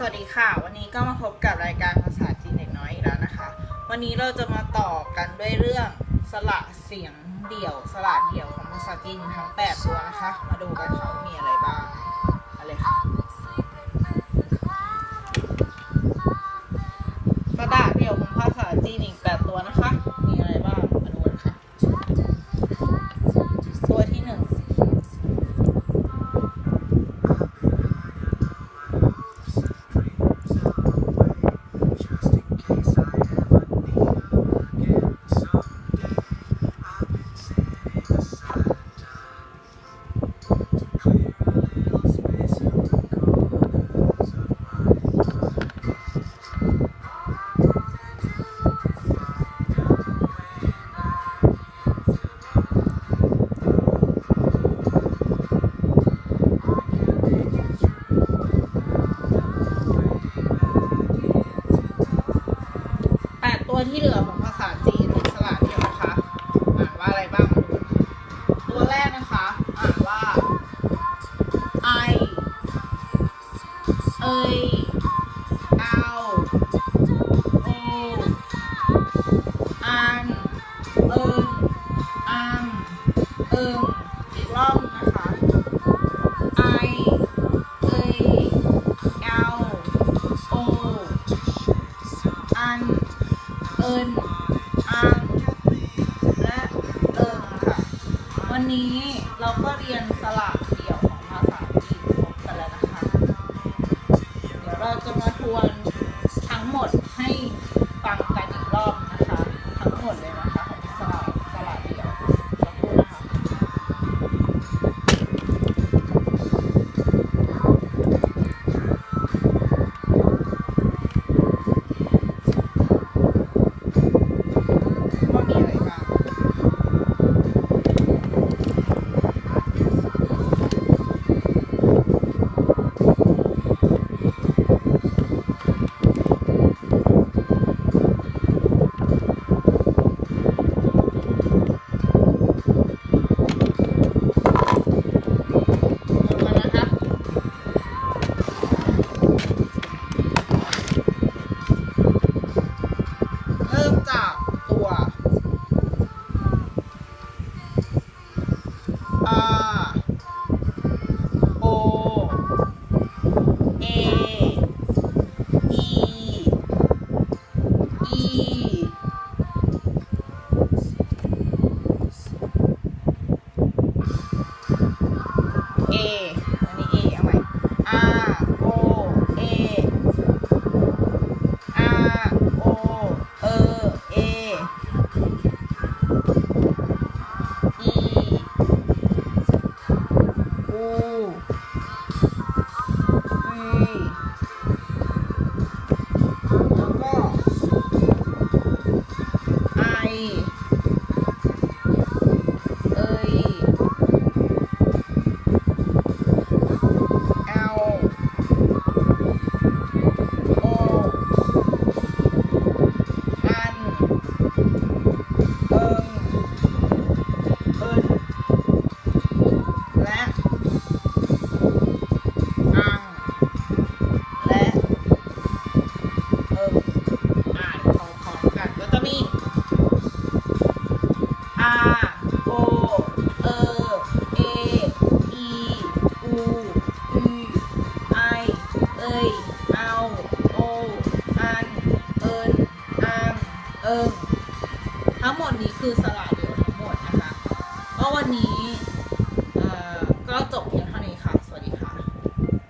สวัสดีค่ะ วันนี้ก็มาพบกับรายการภาษาจีนเด็กน้อยอีกแล้วนะคะ วันนี้เราจะมาต่อกันด้วยเรื่องสระเสียงเดี่ยว สระเดี่ยวของภาษาจีนทั้ง 8 ตัวนะคะ มาดูกันเขามีอะไรบ้างอะไรค่ะ ตัวที่เหลือของภาษาจีนเป็นสระเดียวนะคะ อ่านว่าอะไรบ้าง ตัวแรกนะคะ อ่านว่าไอเอยเอาโออันเอิงอังเอิง วันนี้เราก็เรียนสละ oh ย เอา โอ อัน เอินอังเอิงทั้งหมดนี้คือสระเดียวทั้งหมดนะคะ ก็วันนี้